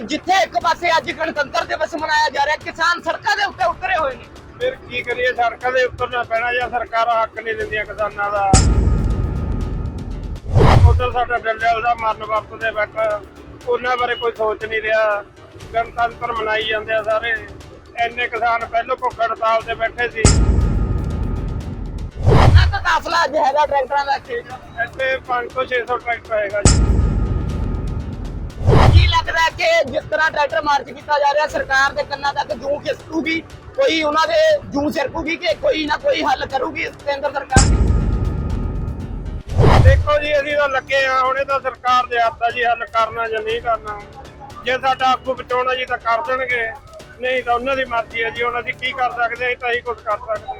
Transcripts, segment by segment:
ਜਿੱਥੇ ਇੱਕ ਪਾਸੇ ਅੱਜ ਗਣਤੰਤਰ ਦਿਵਸ ਮਨਾਇਆ ਜਾ ਰਿਹਾ ਕਿਸਾਨ ਸੜਕਾਂ ਦੇ ਉੱਤੇ ਉਤਰੇ ਹੋਏ ਨੇ। ਫਿਰ ਕੀ ਕਰੀਏ ਸੜਕਾਂ ਦੇ ਉੱਤਰਨਾ ਪੈਣਾ ਜਾਂ ਸਰਕਾਰਾਂ ਹੱਕ ਨਹੀਂ ਦਿੰਦੀਆਂ ਕਿਸਾਨਾਂ ਦਾ? ਉਧਰ ਸਾਡਾ ਡੰਡਲ ਦਾ ਮਰਨ ਵਕਤ ਦੇ ਵਿੱਚ ਉਹਨਾਂ ਬਾਰੇ ਕੋਈ ਸੋਚ ਨਹੀਂ ਰਿਹਾ। ਗਣਤੰਤਰ ਮਨਾਈ ਜਾਂਦੇ ਆ ਸਾਰੇ। ਇੰਨੇ ਕਿਸਾਨ ਪਹਿਲੋਂ ਭੁੱਖ ਹੜਤਾਲ ਤੇ ਬੈਠੇ ਸੀ। ਕਾਫਲਾ ਅੱਜ ਹੈਗਾ ਟਰੈਕਟਰਾਂ ਦਾ ਇੱਥੇ 500 600 ਟਰੈਕਟਰ ਹੈਗਾ ਜੀ। ਲੱਗਦਾ ਹੈ ਕਿ ਜਿਸ ਤਰ੍ਹਾਂ ਟਰੈਕਟਰ ਮਾਰਚ ਕੀਤਾ ਜਾ ਰਿਹਾ ਸਰਕਾਰ ਦੇ ਕੰਨਾਂ ਤੱਕ ਜੂੰ ਖਿਸਕੂਗੀ ਕੋਈ ਉਹਨਾਂ ਦੇ ਜੂੰ ਸਿਰਕੂਗੀ ਕਿ ਕੋਈ ਨਾ ਕੋਈ ਹੱਲ ਕਰੂਗੀ ਕੇਂਦਰ ਸਰਕਾਰ ਦੇਖੋ ਜੀ ਅਸੀਂ ਤਾਂ ਲੱਗੇ ਆ ਹੁਣ ਇਹ ਤਾਂ ਸਰਕਾਰ ਦੇ ਹੱਥ ਆ ਜੀ ਹੱਲ ਕਰਨਾ ਜਾਂ ਨਹੀਂ ਕਰਨਾ। ਜੇ ਸਾਡਾ ਆਗੂ ਬਚਾਉਣਾ ਜੀ ਤਾਂ ਕਰ ਦੇਣਗੇ ਨਹੀਂ ਤਾਂ ਉਹਨਾਂ ਦੀ ਮਰਜ਼ੀ ਹੈ ਜੀ ਹੁਣ ਅਸੀਂ ਕੀ ਕਰ ਸਕਦੇ ਅਸੀਂ ਤਾਂ ਹੀ ਕੁਝ ਕਰ ਸਕਦੇ ਹਾਂ।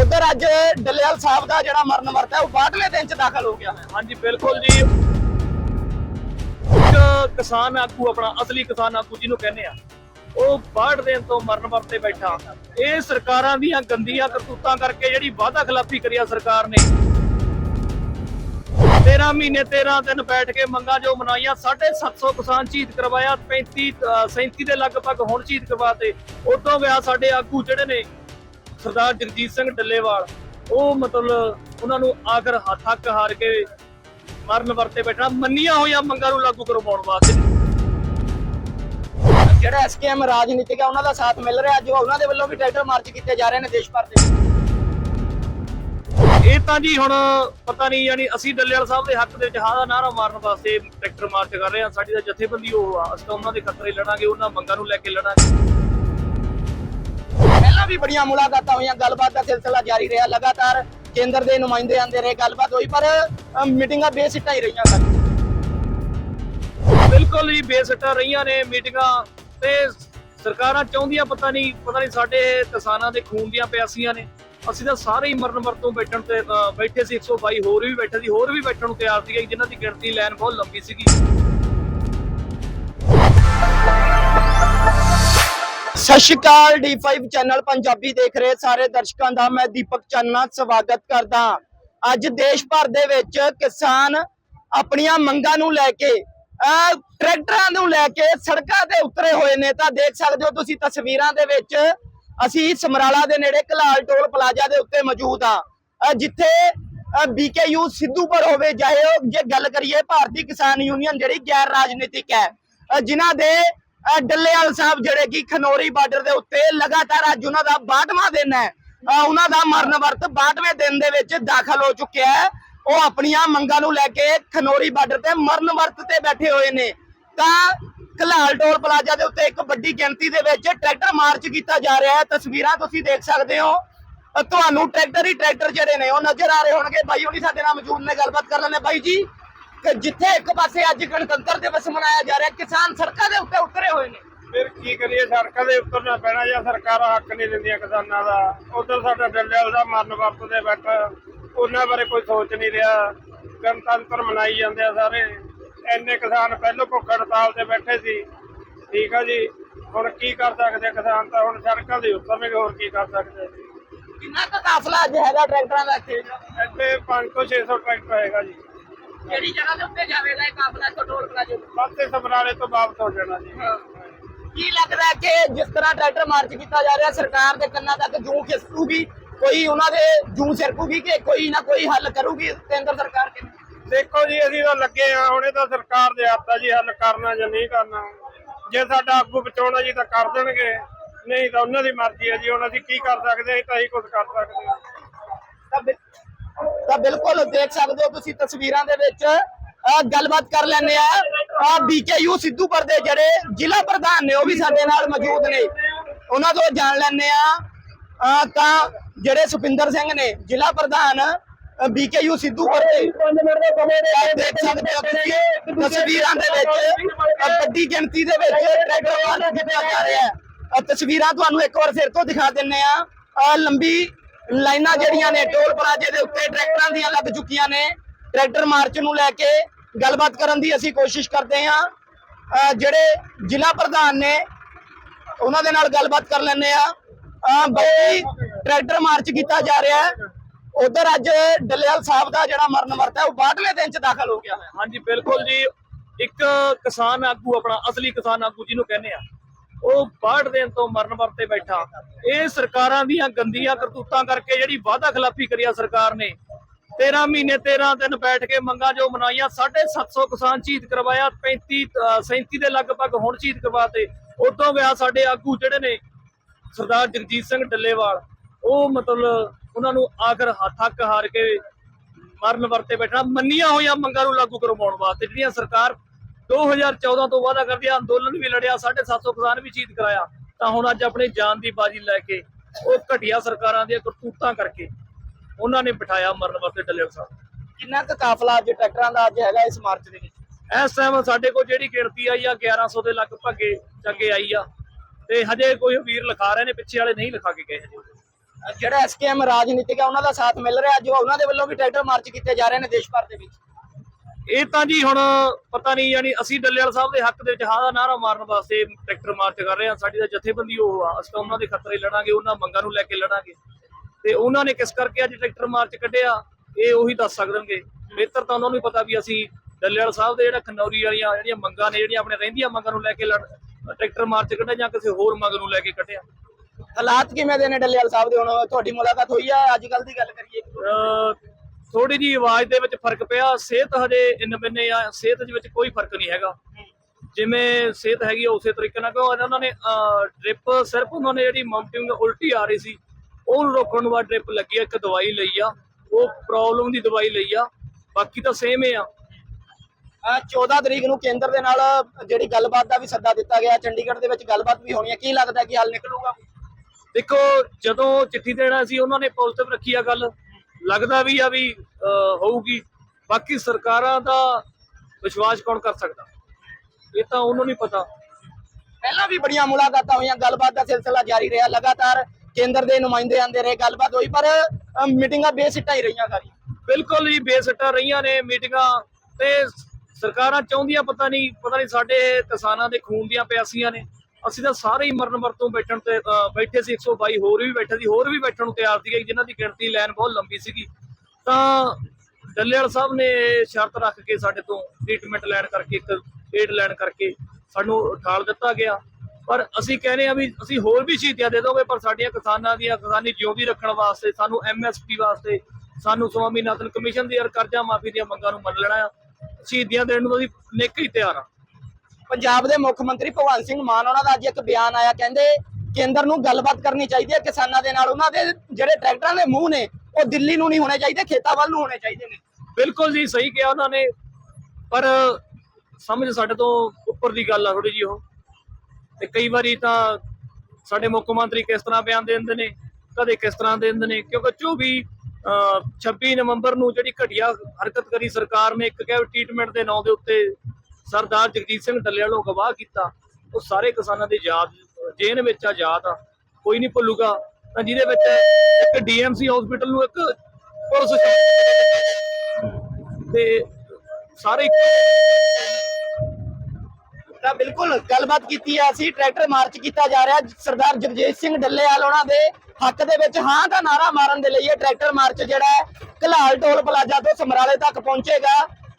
ਉਧਰ ਅੱਜ ਡੱਲੇਵਾਲ ਸਾਹਿਬ ਦਾ ਜਿਹੜਾ ਮਰਨ ਵਰਤ ਉਹ 62ਵੇਂ ਦਿਨ ਚ ਦਾਖਲ ਹੋ ਗਿਆ। ਹੈ ਹਾਂਜੀ ਬਿਲਕੁਲ ਜੀ। ਕਿਸਾਨ ਆਗੂ ਆਪਣਾ ਅਸਲੀ ਕਿਸਾਨ ਆਗੂ ਜਿਹਨੂੰ ਕਹਿੰਦੇ ਆ ਉਹ 62 ਦਿਨ ਤੋਂ ਮਰਨ ਵਰਤੇ ਬੈਠਾ। ਇਹ ਸਰਕਾਰਾਂ ਦੀਆਂ ਗੰਦੀਆਂ ਕਰਤੂਤਾਂ ਕਰਕੇ ਜਿਹੜੀ ਵਾਅਦਾ ਖਿਲਾਫੀ ਕਰਿਆ ਸਰਕਾਰ ਨੇ। 13 ਮਹੀਨੇ 13 ਦਿਨ ਬੈਠ ਕੇ ਮੰਗਾਂ ਜੋ ਮਨਾਈਆਂ 750 ਕਿਸਾਨ ਸ਼ਹੀਦ ਕਰਵਾਇਆ 35 ਅ, 37 ਦੇ ਲਗਭਗ ਹੁਣ ਸ਼ਹੀਦ ਕਰਵਾਤੇ ਉਦੋਂ ਵਿਆਹ ਸਾਡੇ ਆਗੂ ਜਿਹੜੇ ਨੇ ਸਰਦਾਰ ਜਗਜੀਤ ਸਿੰਘ ਡੱਲੇਵਾਲ ਉਹ ਮਤਲਬ ਉਹਨਾਂ ਨੂੰ ਆਖਰ ਹੱਥ ਹੱਕ ਹਾਰ ਕੇ ਮਰਨ ਵਰਤੇ ਬੈਠਣਾ। ਮੰਨੀਆਂ ਹੋਈਆਂ ਮੰਗਾਂ ਨੂੰ ਲਾਗੂ ਕਰਵਾਉਣ ਵਾਸਤੇ। ਜਿਹੜਾ ਐਸਕੇਐਮ ਰਾਜਨੀਤਿਕ ਹੈ ਉਹਨਾਂ ਦਾ ਸਾਥ ਮਿਲ ਰਿਹਾ। ਅੱਜ ਉਹਨਾਂ ਦੇ ਵੱਲੋਂ ਵੀ ਟਰੈਕਟਰ ਮਾਰਚ ਕੀਤੇ ਜਾ ਰਹੇ ਨੇ ਦੇਸ਼ ਭਰ ਦੇ। ਇਹ ਤਾਂ ਜੀ ਹੁਣ ਪਤਾ ਨਹੀਂ, ਯਾਨੀ ਅਸੀਂ ਡੱਲੇਵਾਲ ਸਾਹਿਬ ਦੇ ਹੱਕ ਦੇ ਵਿੱਚ ਹਾਂ ਦਾ ਨਾਰਾ ਮਾਰਨ ਵਾਸਤੇ ਟਰੈਕਟਰ ਮਾਰਚ ਕਰ ਰਹੇ ਹਾਂ। ਸਾਡੀ ਤਾਂ ਜਥੇਬੰਦੀ ਉਹ ਆ। ਅਸੀਂ ਤਾਂ ਉਹਨਾਂ ਦੇ ਖਤਰੇ ਲੜਾਂਗੇ, ਉਹਨਾਂ ਮੰਗਾਂ ਨੂੰ ਲੈ ਕੇ ਲੜਾਂਗੇ। ਪਹਿਲਾਂ ਵੀ ਬੜੀਆਂ ਮੁਲਾਕਾਤਾਂ ਹੋਈਆਂ, ਗੱਲਬਾਤ ਦਾ ਸਿਲਸਿਲਾ ਜਾਰੀ ਰਿਹਾ। ਲਗਾਤਾਰ ਕੇਂਦਰ ਦੇ ਨੁਮਾਇੰਦੇ ਆਂਦੇ ਰਹੇ ਗੱਲਬਾਤ ਹੋਈ, ਪਰ ਮੀਟਿੰਗਾਂ ਬੇਸਿੱਟਾ ਹੀ ਰਹੀਆਂ ਸਨ। ਬਿਲਕੁਲ ਹੀ ਬੇਸਟਾ ਰਹੀਆਂ ਨੇ ਮੀਟਿੰਗਾਂ ਤੇ ਸਰਕਾਰਾਂ ਚਾਹੁੰਦੀਆਂ, ਪਤਾ ਨਹੀਂ ਪਤਾ ਨਹੀਂ ਸਾਡੇ ਕਿਸਾਨਾਂ ਦੇ ਖੂਨ ਦੀਆਂ ਪਿਆਸੀਆਂ ਨੇ। ਅਸੀਂ ਤਾਂ ਸਾਰੇ ਹੀ ਮਰਨ ਵਰਤੋਂ ਬੈਠਣ ਤੇ ਬੈਠੇ ਸੀ 122 ਹੋਰ ਵੀ ਬੈਠੇ ਸੀ, ਹੋਰ ਵੀ ਬੈਠਣ ਨੂੰ ਤਿਆਰ ਸੀਗੇ, ਜਿਨ੍ਹਾਂ ਦੀ ਗਿਣਤੀ ਲਾਈਨ ਬਹੁਤ ਲੰਬੀ ਸੀਗੀ। ਸਤਿ ਸ਼੍ਰੀ ਅਕਾਲ D5 ਚੈਨਲ ਪੰਜਾਬੀ ਦੇਖ ਰਹੇ ਸਾਰੇ ਦਰਸ਼ਕਾਂ ਦਾ ਮੈਂ ਦੀਪਕ ਚੰਨਾ ਸਵਾਗਤ ਕਰਦਾ। ਅੱਜ ਦੇਸ਼ ਭਰ ਦੇ ਵਿੱਚ ਕਿਸਾਨ ਆਪਣੀਆਂ ਮੰਗਾਂ ਨੂੰ ਲੈ ਕੇ ਟਰੈਕਟਰਾਂ ਨੂੰ ਲੈ ਕੇ ਸੜਕਾਂ ਤੇ ਉਤਰੇ ਹੋਏ ਨੇ। ਤਾਂ ਦੇਖ ਸਕਦੇ ਹੋ ਤੁਸੀਂ ਤਸਵੀਰਾਂ ਦੇ ਵਿੱਚ ਅਸੀਂ ਸਮਰਾਲਾ ਦੇ ਨੇੜੇ ਕਲਾਲ ਟੋਲ ਪਲਾਜ਼ਾ ਦੇ ਉੱਤੇ ਮੌਜੂਦ ਆ ਅਹ, ਜਿੱਥੇ ਬੀਕੇਯੂ ਸਿੱਧੂਪੁਰ ਹੋਵੇ ਚਾਹੇ ਉਹ ਜੇ ਗੱਲ ਕਰੀਏ ਭਾਰਤੀ ਕਿਸਾਨ ਯੂਨੀਅਨ ਜਿਹੜੀ ਗੈਰ ਰਾਜਨੀਤਿਕ ਹੈ। ਜਿਨ੍ਹਾਂ ਦੇ ਡੱਲੇਵਾਲ ਸਾਹਿਬ ਜਿਹੜੇ ਕਿ ਖਨੌਰੀ ਬਾਰਡਰ ਦੇ ਉੱਤੇ ਲਗਾਤਾਰ ਅੱਜ ਉਹਨਾਂ ਦਾ 62ਵਾਂ ਦਿਨ ਹੈ। ਉਹਨਾਂ ਦਾ ਮਰਨ ਵਰਤ 62ਵੇਂ ਦਿਨ ਦੇ ਵਿੱਚ ਦਾਖਲ ਹੋ ਚੁੱਕਿਆ ਹੈ। ਉਹ ਆਪਣੀਆਂ ਮੰਗਾਂ ਨੂੰ ਲੈ ਕੇ ਖਨੌਰੀ ਬਾਰਡਰ ਤੇ ਮਰਨ ਵਰਤ ਤੇ ਬੈਠੇ ਹੋਏ ਨੇ। ਤਾਂ ਕਲਾਲ ਟੋਲ ਪਲਾਜ਼ਾ ਦੇ ਉੱਤੇ ਇੱਕ ਵੱਡੀ ਗਿਣਤੀ ਦੇ ਵਿੱਚ ਟਰੈਕਟਰ ਮਾਰਚ ਕੀਤਾ ਜਾ ਰਿਹਾ ਹੈ। ਤਸਵੀਰਾਂ ਤੁਸੀਂ ਦੇਖ ਸਕਦੇ ਹੋ। ਤੁਹਾਨੂੰ ਟਰੈਕਟਰ ਹੀ ਟਰੈਕਟਰ ਜਿਹੜੇ ਨੇ ਉਹ ਨਜ਼ਰ ਆ ਰਹੇ ਹੋਣਗੇ। ਬਾਈ ਹੁਣੀ ਸਾਡੇ ਨਾਲ ਮੌਜੂਦ ਨੇ, ਗੱਲਬਾਤ ਕਰ ਲੈਣੇ ਬਾਈ ਜੀ ਕਿ ਜਿੱਥੇ ਇੱਕ ਪਾਸੇ ਅੱਜ ਗਣਤੰਤਰ ਦਿਵਸ ਮਨਾਇਆ ਜਾ ਰਿਹਾ ਕਿਸਾਨ ਸੜਕਾਂ ਦੇ ਉੱਤੇ ਉਤਰੇ ਹੋਏ ਨੇ। ਫਿਰ ਕੀ ਕਰੀਏ ਸੜਕਾਂ ਦੇ ਉੱਤਰਨਾ ਪੈਣਾ ਜਾਂ ਸਰਕਾਰਾਂ ਹੱਕ ਨਹੀਂ ਦਿੰਦੀਆਂ ਕਿਸਾਨਾਂ ਦਾ? ਉਧਰ ਸਾਡਾ ਡੰਡਲ ਦਾ ਮਰਨ ਵਕਤ ਦੇ ਵਿੱਚ ਉਹਨਾਂ ਬਾਰੇ ਕੋਈ ਸੋਚ ਨਹੀਂ ਰਿਹਾ। ਗਣਤੰਤਰ ਮਨਾਈ ਜਾਂਦੇ ਆ ਸਾਰੇ। ਇੰਨੇ ਕਿਸਾਨ ਪਹਿਲੋਂ ਭੁੱਖ ਹੜਤਾਲ ਤੇ ਬੈਠੇ ਸੀ। ਠੀਕ ਆ ਜੀ। ਹੁਣ ਕੀ ਕਰ ਸਕਦੇ ਕਿਸਾਨ ਤਾਂ? ਹੁਣ ਸੜਕਾਂ ਦੇ ਉਤਰਨਗੇ ਹੋਰ ਕੀ ਕਰ ਸਕਦੇ ਕਿੰਨਾ ਕੁ ਕਾਫਲਾ ਅੱਜ ਹੈਗਾ ਟਰੈਕਟਰਾਂ ਦਾ ਇੱਥੇ? ਇੱਥੇ 500 600 ਟਰੈਕਟਰ ਹੈਗਾ ਜੀ। ਕਿਹੜੀ ਜਗ੍ਹਾ ਦੇ ਉੱਤੇ ਜਾਵੇਗਾ ਇਹ ਕਾਫਲਾ ਤੋਂ ਟੋਲ ਪਲਾਜ਼ਾ? ਪਾਸੇ ਸਮਰਾਲੇ ਤੋਂ ਵਾਪਸ ਹੋ ਜਾਣਾ ਜੀ। ਕੀ ਲੱਗਦਾ ਹੈ ਕਿ ਜਿਸ ਤਰ੍ਹਾਂ ਟਰੈਕਟਰ ਮਾਰਚ ਕੀਤਾ ਜਾ ਰਿਹਾ ਸਰਕਾਰ ਦੇ ਕੰਨਾਂ ਤੱਕ ਜੂੰ ਖਿਸਕੂਗੀ? ਕੋਈ ਉਹਨਾਂ ਦੇ ਜੂੰ ਸਿਰਕੂਗੀ ਕਿ ਕੋਈ ਨਾ ਕੋਈ ਹੱਲ ਕਰੂਗੀ? ਕੇਂਦਰ ਸਰਕਾਰ ਕਿ ਦੇਖੋ ਜੀ ਅਸੀਂ ਤਾਂ ਲੱਗੇ ਆ ਹੁਣ ਤਾਂ ਸਰਕਾਰ ਦੇ ਹੱਥ ਆ ਜੀ ਹੱਲ ਕਰਨਾ ਜਾਂ ਨਹੀਂ ਕਰਨਾ। ਜੇ ਸਾਡਾ ਆਗੂ ਬਚਾਉਣਾ ਜੀ ਤਾਂ ਕਰ ਦੇਣਗੇ। ਨਹੀਂ ਤਾਂ ਉਹਨਾਂ ਦੀ ਮਰਜ਼ੀ ਹੈ ਜੀ ਹੁਣ ਅਸੀਂ ਕੀ ਕਰ ਸਕਦੇ ਹਾਂ ਤਾਂ ਹੀ ਕੁਝ ਕਰ ਸਕਦੇ ਹਾਂ। ਤਾਂ ਬਿਲਕੁਲ ਦੇਖ ਸਕਦੇ ਹੋ ਤੁਸੀਂ ਤਸਵੀਰਾਂ ਦੇ ਵਿੱਚ ਗੱਲਬਾਤ ਕਰ ਲੈਂਦੇ ਆ। ਆ ਬੀਕੇਯੂ ਸਿੱਧੂਪੁਰ ਦੇ ਜਿਹੜੇ ਜ਼ਿਲ੍ਹਾ ਪ੍ਰਧਾਨ ਨੇ, ਉਹ ਵੀ ਸਾਡੇ ਨਾਲ ਮੌਜੂਦ ਨੇ। ਉਹਨਾਂ ਤੋਂ ਜਾਣ ਲੈਂਦੇ ਆ। ਤਾਂ ਜਿਹੜੇ ਸੁਪਿੰਦਰ ਸਿੰਘ ਨੇ, ਜ਼ਿਲ੍ਹਾ ਪ੍ਰਧਾਨ ਬੀਕੇਯੂ ਸਿੱਧੂਪੁਰ ਦੇ ਆਹ ਦੇਖ ਸਕਦੇ ਹੋ ਤੁਸੀਂ ਤਸਵੀਰਾਂ ਦੇ ਵਿੱਚ ਵੱਡੀ ਗਿਣਤੀ ਦੇ ਵਿੱਚ ਟਰੈਕਟਰ ਮਾਰਚ ਕੀਤਾ ਜਾ ਰਿਹਾ ਹੈ। ਤਸਵੀਰਾਂ ਤੁਹਾਨੂੰ ਇੱਕ ਵਾਰ ਫਿਰ ਤੋਂ ਦਿਖਾ ਦਿੰਨੇ ਆ। ਆਹ ਲੰਬੀ ਲਾਈਨਾਂ ਜਿਹੜੀਆਂ ਨੇ ਟੋਲ ਪਲਾਜ਼ੇ ਦੇ ਉੱਤੇ ਟਰੈਕਟਰਾਂ ਦੀਆਂ ਲੱਗ ਚੁੱਕੀਆਂ ਨੇ। ਟਰੈਕਟਰ ਮਾਰਚ ਨੂੰ ਲੈ ਕੇ ਗੱਲਬਾਤ ਕਰਨ ਦੀ ਅਸੀਂ ਕੋਸ਼ਿਸ਼ ਕਰਦੇ ਹਾਂ। ਜਿਹੜੇ ਜ਼ਿਲ੍ਹਾ ਪ੍ਰਧਾਨ ਨੇ, ਉਹਨਾਂ ਦੇ ਨਾਲ ਗੱਲਬਾਤ ਕਰ ਲੈਂਦੇ ਆ ਅਹ ਟਰੈਕਟਰ ਮਾਰਚ ਕੀਤਾ ਜਾ ਰਿਹਾ ਹੈ। ਉਧਰ ਅੱਜ ਡੱਲੇਵਾਲ ਸਾਹਿਬ ਦਾ ਜਿਹੜਾ ਮਰਨ ਵਰਤ ਹੈ, ਉਹ 62ਵੇਂ ਦਿਨ ਚ ਦਾਖਲ ਹੋ ਗਿਆ ਹੈ ਹਾਂਜੀ, ਬਿਲਕੁਲ ਜੀ। ਇੱਕ ਕਿਸਾਨ ਆਗੂ, ਆਪਣਾ ਅਸਲੀ ਕਿਸਾਨ ਆਗੂ ਜਿਹਨੂੰ ਕਹਿੰਦੇ ਆ ਉਹ 62 ਦਿਨ ਤੋਂ ਮਰਨ ਵਰਤੇ ਬੈਠਾ। ਇਹ ਸਰਕਾਰਾਂ ਦੀਆਂ ਗੰਦੀਆਂ ਕਰਤੂਤਾਂ ਕਰਕੇ ਜਿਹੜੀ ਵਾਅਦਾ ਖਿਲਾਫੀ ਕਰਿਆ ਸਰਕਾਰ ਨੇ। 13 ਮਹੀਨੇ 13 ਦਿਨ ਬੈਠ ਕੇ ਮੰਗਾਂ ਜੋ ਮਨਾਈਆਂ 750 ਕਿਸਾਨ ਸ਼ਹੀਦ ਕਰਵਾਇਆ 35 ਅ, 37 ਦੇ ਲਗਭਗ ਹੁਣ ਸ਼ਹੀਦ ਕਰਵਾਤੇ। ਉਦੋਂ ਗਿਆ ਸਾਡੇ ਆਗੂ ਜਿਹੜੇ ਨੇ ਸਰਦਾਰ ਜਗਜੀਤ ਸਿੰਘ ਡੱਲੇਵਾਲ ਉਹ ਮਤਲਬ ਉਹਨਾਂ ਨੂੰ ਆਖਰ ਹੱਥ ਹੱਕ ਹਾਰ ਕੇ ਮਰਨ ਵਰਤੇ ਬੈਠਣਾ ਮੰਨੀਆਂ ਹੋਈਆਂ ਮੰਗਾਂ ਨੂੰ ਲਾਗੂ ਕਰਵਾਉਣ ਵਾਸਤੇ ਜਿਹੜੀਆਂ ਸਰਕਾਰ 2014 ਤੋਂ ਵਾਅਦਾ ਕਰਦੀ ਆ ਅੰਦੋਲਨ ਵੀ ਲੜਿਆ 750 ਕਿਸਾਨ ਵੀ ਸ਼ਹੀਦ ਕਰਾਇਆ। ਤਾਂ ਹੁਣ ਅੱਜ ਆਪਣੀ ਜਾਨ ਦੀ ਬਾਜੀ ਲੈ ਕੇ ਉਹ ਘਟੀਆ ਸਰਕਾਰਾਂ ਦੀਆਂ ਕਰਤੂਤਾਂ ਕਰਕੇ ਉਹਨਾਂ ਨੇ ਬਿਠਾਇਆ ਮਰਨ ਵਾਸਤੇ ਡੱਲੇਵਾਲ ਸਾਹਿਬ ਕਿੰਨਾ ਕੁ ਕਾਫਲਾ ਅੱਜ ਟਰੈਕਟਰਾਂ ਦਾ ਅੱਜ ਹੈਗਾ ਇਸ ਮਾਰਚ ਦੇ ਵਿੱਚ? ਇਸ ਟਾਈਮ ਸਾਡੇ ਕੋਲ ਜਿਹੜੀ ਗਿਣਤੀ ਆਈ ਆ 1100 ਦੇ ਲਗਭਗ ਅੱਗੇ ਆਈ ਆ। ਤੇ ਹਜੇ ਕੋਈ ਵੀਰ ਲਿਖਾ ਰਹੇ ਨੇ ਪਿੱਛੇ ਵਾਲੇ ਨਹੀਂ ਲਿਖਾ ਕੇ ਗਏ ਹਜੇ। ਜਿਹੜਾ ਐਸਕੇਐਮ ਰਾਜਨੀਤਿਕ ਹੈ ਉਹਨਾਂ ਦਾ ਸਾਥ ਮਿਲ ਰਿਹਾ। ਜੋ ਉਹਨਾਂ ਦੇ ਵੱਲੋਂ ਵੀ ਟਰੈਕਟਰ ਮਾਰਚ ਕੀਤੇ ਜਾ ਰਹੇ ਨੇ ਦੇਸ਼ ਭਰ ਦੇ ਵਿੱਚ। ਇਹ ਤਾਂ ਜੀ ਹੁਣ ਪਤਾ ਨਹੀਂ ਯਾਨੀ ਅਸੀਂ ਡੱਲੇਵਾਲ ਸਾਹਿਬ ਦੇ ਹੱਕ ਦੇ ਵਿੱਚ ਹਾਂ ਦਾ ਨਾਰਾ ਮਾਰਨ ਵਾਸਤੇ ਟਰੈਕਟਰ ਮਾਰਚ ਕਰ ਰਹੇ ਹਾਂ। ਸਾਡੀ ਤਾਂ ਜਥੇਬੰਦੀ ਉਹ ਆ ਅਸੀਂ ਤਾਂ ਉਹਨਾਂ ਦੇ ਖਤਰੇ ਲੜਾਂਗੇ ਉਹਨਾਂ ਮੰਗਾਂ ਨੂੰ ਲੈ ਕੇ ਲੜਾਂਗੇ। ਤੇ ਉਹਨਾਂ ਨੇ ਕਿਸ ਕਰਕੇ ਅੱਜ ਟਰੈਕਟਰ ਮਾਰਚ ਕੱਢਿਆ ਇਹ ਉਹੀ ਦੱਸ ਸਕਣਗੇ ਬਿਹਤਰ ਤਾਂ ਉਹਨਾਂ ਨੂੰ ਹੀ ਪਤਾ ਵੀ ਅਸੀਂ ਡੱਲੇਵਾਲ ਸਾਹਿਬ ਦੇ ਜਿਹੜਾ ਖਨੌਰੀ ਵਾਲੀਆਂ ਜਿਹੜੀਆਂ ਮੰਗਾਂ ਨੇ ਜਿਹੜੀਆਂ ਆਪਣੇ ਰਹਿੰਦੀਆਂ ਮੰਗਾਂ ਨੂੰ ਲੈ ਕੇ ਲੜ ਟਰੈਕਟਰ ਮਾਰਚ ਕੱਢਿਆ ਜਾਂ ਕਿਸੇ ਹੋਰ ਮੰਗ ਨੂੰ ਲੈ ਕੇ ਕੱਢਿਆ। ਹਾਲਾਤ ਕਿਵੇਂ ਦੇ ਨੇ ਡੱਲੇਵਾਲ ਸਾਹਿਬ ਦੇ? ਹੁਣ ਤੁਹਾਡੀ ਮੁਲਾਕਾਤ ਹੋਈ ਹੈ ਅੱਜ ਕੱਲ ਦੀ ਗੱਲ ਕਰੀਏ। ਥੋੜੀ ਜੀ ਆਵਾਜ਼ ਦੇ ਵਿੱਚ ਫ਼ਰਕ ਪਿਆ ਸਿਹਤ ਹਜੇ ਇਨ ਬੰਨੇ ਆ ਸਿਹਤ ਦੇ ਵਿੱਚ ਕੋਈ ਫ਼ਰਕ ਨਹੀਂ ਹੈਗਾ। ਜਿਵੇਂ ਸਿਹਤ ਹੈਗੀ ਉਸੇ ਤਰੀਕੇ ਨਾਲ ਕਿਉਂ ਉਹਨਾਂ ਨੇ ਡ੍ਰਿਪ ਸਿਰਫ ਉਹਨਾਂ ਨੇ ਜਿਹੜੀ ਮੌਂਟਿੰਗ ਉਲਟੀ ਆ ਰਹੀ ਸੀ। ਉਹਨੂੰ ਰੋਕਣ ਨੂੰ ਡ੍ਰਿਪ ਲੱਗੀ ਆ ਇੱਕ ਦਵਾਈ ਲਈ ਆ। ਉਹ ਪ੍ਰੋਬਲਮ ਦੀ ਦਵਾਈ ਲਈ ਆ। ਬਾਕੀ ਤਾਂ ਸੇਮ ਹੀ ਆ। ਅ, 14 ਤਰੀਕ ਨੂੰ ਕੇਂਦਰ ਦੇ ਨਾਲ ਜਿਹੜੀ ਗੱਲਬਾਤ ਦਾ ਵੀ ਸੱਦਾ ਦਿੱਤਾ ਗਿਆ ਚੰਡੀਗੜ੍ਹ ਦੇ ਵਿੱਚ ਗੱਲਬਾਤ ਵੀ ਹੋਣੀ ਹੈ ਕੀ ਲੱਗਦਾ ਕਿ ਹੱਲ ਨਿਕਲੂਗਾ? ਦੇਖੋ ਜਦੋਂ ਚਿੱਠੀ ਦੇਣਾ ਸੀ ਉਹਨਾਂ ਨੇ ਪੋਜ਼ਿਟਿਵ ਰੱਖੀ ਆ ਗੱਲ। ਲੱਗਦਾ ਵੀ ਆ ਵੀ ਹੋਊਗੀ। ਬਾਕੀ ਸਰਕਾਰਾਂ ਦਾ ਵਿਸ਼ਵਾਸ ਕੌਣ ਕਰ ਸਕਦਾ? ਇਹ ਤਾਂ ਉਹਨੂੰ ਨਹੀਂ ਪਤਾ। ਪਹਿਲਾਂ ਵੀ ਬੜੀਆਂ ਮੁਲਾਕਾਤਾਂ ਹੋਈਆਂ ਗੱਲਬਾਤ ਦਾ ਸਿਲਸਿਲਾ ਜਾਰੀ ਰਿਹਾ। ਲਗਾਤਾਰ ਕੇਂਦਰ ਦੇ ਨੁਮਾਇੰਦੇ ਆਂਦੇ ਰਹੇ ਗੱਲਬਾਤ ਹੋਈ ਪਰ ਮੀਟਿੰਗਾਂ ਬੇਸਿੱਟਾ ਹੀ ਰਹੀਆਂ ਸਾਰੀਆਂ। ਬਿਲਕੁਲ ਹੀ ਬੇਸਟਾ ਰਹੀਆਂ ਨੇ ਮੀਟਿੰਗਾਂ। ਤੇ ਸਰਕਾਰਾਂ ਚਾਹੁੰਦੀਆਂ ਪਤਾ ਨਹੀਂ ਪਤਾ ਨਹੀਂ ਸਾਡੇ ਕਿਸਾਨਾਂ ਦੇ ਖੂਨ ਦੀਆਂ ਪਿਆਸੀਆਂ ਨੇ। ਅਸੀਂ ਤਾਂ ਸਾਰੇ ਹੀ ਮਰਨ ਵਰਤੋਂ ਬੈਠਣ ਤੇ ਬੈਠੇ ਸੀ 122 ਹੋਰ ਵੀ ਬੈਠੇ ਸੀ, ਹੋਰ ਵੀ ਬੈਠਣ ਨੂੰ ਤਿਆਰ ਸੀਗੇ, ਜਿਨ੍ਹਾਂ ਦੀ ਗਿਣਤੀ ਲਾਈਨ ਬਹੁਤ ਲੰਬੀ ਸੀਗੀ। ਤਾਂ ਡੱਲੇਵਾਲ ਸਾਹਿਬ ਨੇ ਸ਼ਰਤ ਰੱਖ ਕੇ ਸਾਡੇ ਤੋਂ ਟ੍ਰੀਟਮੈਂਟ ਲੈਣ ਕਰਕੇ, ਇੱਕ ਏਡ ਲੈਣ ਕਰਕੇ ਸਾਨੂੰ ਉਠਾਲ ਦਿੱਤਾ ਗਿਆ। ਪਰ ਅਸੀਂ ਕਹਿੰਦੇ ਆ ਵੀ ਅਸੀਂ ਹੋਰ ਵੀ ਸ਼ਹੀਦੀਆਂ ਦੇ ਦੋਗੇ, ਪਰ ਸਾਡੀਆਂ ਕਿਸਾਨਾਂ ਦੀਆਂ, ਕਿਸਾਨੀ ਜਿਉਂਦੀ ਰੱਖਣ ਵਾਸਤੇ, ਸਾਨੂੰ ਐਮਐਸਪੀ ਵਾਸਤੇ, ਸਾਨੂੰ ਸਵਾਮੀਨਾਥਨ ਕਮਿਸ਼ਨ ਦੀ ਯਾਰ ਕਰਜ਼ਾ ਮਾਫੀ ਦੀਆਂ ਮੰਗਾਂ ਨੂੰ ਮੰਨ ਲੈਣਾ ਆ। ਸ਼ਹੀਦੀਆਂ ਦੇਣ ਨੂੰ ਅਸੀਂ ਨਿੱਕ ਹੀ ਤਿਆਰ ਆ ਪੰਜਾਬ ਦੇ ਮੁੱਖ ਮੰਤਰੀ ਭਗਵੰਤ ਸਿੰਘ ਮਾਨ ਉਹਨਾਂ ਦਾ ਅੱਜ ਇੱਕ ਬਿਆਨ ਆਇਆ ਕਹਿੰਦੇ ਕੇਂਦਰ ਨੂੰ ਗੱਲਬਾਤ ਕਰਨੀ ਚਾਹੀਦੀ ਹੈ ਕਿਸਾਨਾਂ ਦੇ ਨਾਲ। ਉਹਨਾਂ ਦੇ ਜਿਹੜੇ ਟਰੈਕਟਰਾਂ ਦੇ ਮੂੰਹ ਨੇ ਉਹ ਦਿੱਲੀ ਨੂੰ ਨਹੀਂ ਹੋਣੇ ਚਾਹੀਦੇ ਖੇਤਾਂ ਵੱਲ ਨੂੰ ਹੋਣੇ ਚਾਹੀਦੇ ਨੇ। ਬਿਲਕੁਲ ਜੀ ਸਹੀ ਕਿਹਾ ਉਹਨਾਂ ਨੇ। ਪਰ ਸਮਝ ਸਾਡੇ ਤੋਂ ਉੱਪਰ ਦੀ ਗੱਲ ਆ ਥੋੜੀ ਜੀ ਉਹ। ਤੇ ਕਈ ਵਾਰੀ ਤਾਂ ਸਾਡੇ ਮੁੱਖ ਮੰਤਰੀ ਕਿਸ ਤਰ੍ਹਾਂ ਬਿਆਨ ਦੇ ਦਿੰਦੇ ਨੇ ਕਦੇ ਕਿਸ ਤਰ੍ਹਾਂ ਦੇ ਦਿੰਦੇ ਨੇ ਕਿਉਂਕਿ 24 ਅਹ, 26 ਨਵੰਬਰ ਨੂੰ ਜਿਹੜੀ ਘਟੀਆ ਹਰਕਤ ਕਰੀ ਸਰਕਾਰ ਨੇ ਇੱਕ ਕਹਿ ਟ੍ਰੀਟਮੈਂਟ ਦੇ ਨਾਂ ਦੇ ਉੱਤੇ ਸਰਦਾਰ ਜਗਜੀਤ ਸਿੰਘ ਡੱਲੇਵਾਲ ਨੂੰ ਗਵਾਹ ਕੀਤਾ, ਉਹ ਸਾਰੇ ਕਿਸਾਨਾਂ ਦੀ ਯਾਦ ਜੇਨ ਵਿੱਚ ਆ ਯਾਦ ਆ। ਕੋਈ ਨਹੀਂ ਭੁੱਲੂਗਾ, ਤਾਂ ਜਿਹਦੇ ਵਿੱਚ ਇੱਕ ਡੀਐਮਸੀ ਹਸਪੀਟਲ ਨੂੰ ਇੱਕ ਪੁਲਿਸ ਤੇ ਸਾਰੇ ਤਾਂ ਬਿਲਕੁਲ ਗੱਲਬਾਤ ਕੀਤੀ ਹੈ ਅਸੀਂ, ਟਰੈਕਟਰ ਮਾਰਚ ਕੀਤਾ ਜਾ ਰਿਹਾ, ਸਰਦਾਰ ਜਗਜੀਤ ਸਿੰਘ ਡੱਲੇਵਾਲ ਉਹਨਾਂ ਦੇ ਹੱਕ ਦੇ ਵਿੱਚ। ਹਾਂ ਦਾ ਨਾਰਾ ਮਾਰਨ ਦੇ ਲਈ ਇਹ ਟਰੈਕਟਰ ਮਾਰਚ ਜਿਹੜਾ ਹੈ ਕਲਾਲ ਟੋਲ ਪਲਾਜ਼ਾ ਤੋਂ ਸਮਰਾਲੇ ਤੱਕ ਪਹੁੰਚੇਗਾ।